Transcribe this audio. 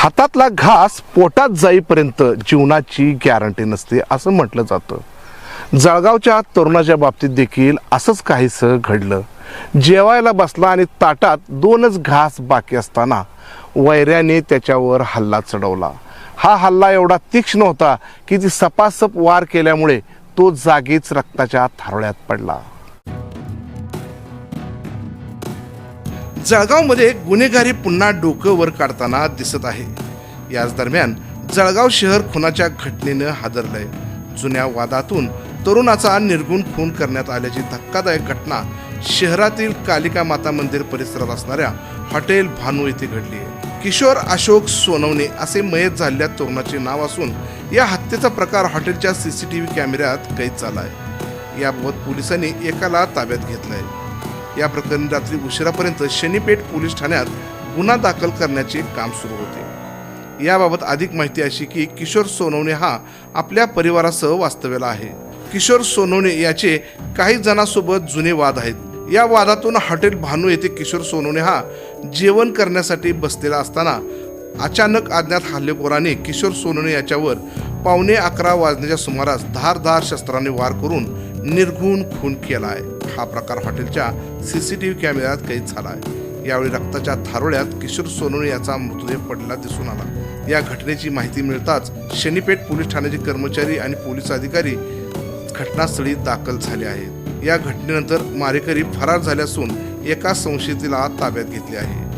हातातला घास पोटात जाईपर्यंत जीवनाची गॅरंटी नसते असं म्हटलं जातं. जळगावच्या तरुणाच्या बाबतीत देखील असंच काहीसं घडलं. जेवायला बसला आणि ताटात दोनच घास बाकी असताना वैऱ्याने त्याच्यावर हल्ला चढवला. हा हल्ला एवढा तीक्ष्ण होता की ती सपासप वार केल्यामुळे तो जागीच रक्ताच्या थारोळ्यात पडला. जळगावमध्ये गुन्हेगारी पुन्हा डोकं वर काढताना दिसत आहे. याच दरम्यान जळगाव शहर खुनाच्या घटनेनं हादरलंय. जुन्या वादातून तरुणाचा निर्गुण खून करण्यात आल्याची धक्कादायक घटना शहरातील कालिका माता मंदिर परिसरात असणाऱ्या हॉटेल भानू येथे घडली आहे. किशोर अशोक सोनवणे असे मयत झालेल्या तरुणाचे नाव असून या हत्येचा प्रकार हॉटेलच्या सीसीटीव्ही कॅमेऱ्यात कैद झाला आहे याबाबत पोलिसांनी एकाला ताब्यात घेतलंय. या प्रकरणी रात्री उशिरापर्यंत शनीपेठ पोलीस ठाण्यात गुन्हा दाखल करण्याचे काम सुरू होते. याबाबत अधिक माहिती अशी की किशोर सोनवणे हा आपल्या परिवारासह वास्तव्याला आहे. किशोर सोनवणे याचे काही जणांसोबत जुने वाद आहेत. या वादातून हॉटेल भानू येथे किशोर सोनवणे हा जेवण करण्यासाठी बसलेला असताना अचानक अज्ञात हल्लेखोराने किशोर सोनवणे याच्यावर पावणे अकरा वाजण्याच्या सुमारास धारधार शस्त्राने वार करून निर्घुण खून केला आहे हा प्रकार हॉटेलच्या सी सी टी व्ही कॅमेऱ्यात कैद झाला आहे यावेळी रक्ताच्या थारोळ्यात किशोर सोनवणे याचा मृतदेह पडलेला दिसून आला. या घटनेची माहिती मिळताच शनीपेठ पोलीस ठाण्याचे कर्मचारी आणि पोलीस अधिकारी घटनास्थळी दाखल झाले आहेत. या घटनेनंतर मारेकरी फरार झाले असून एका संशयितीला ताब्यात घेतले आहे.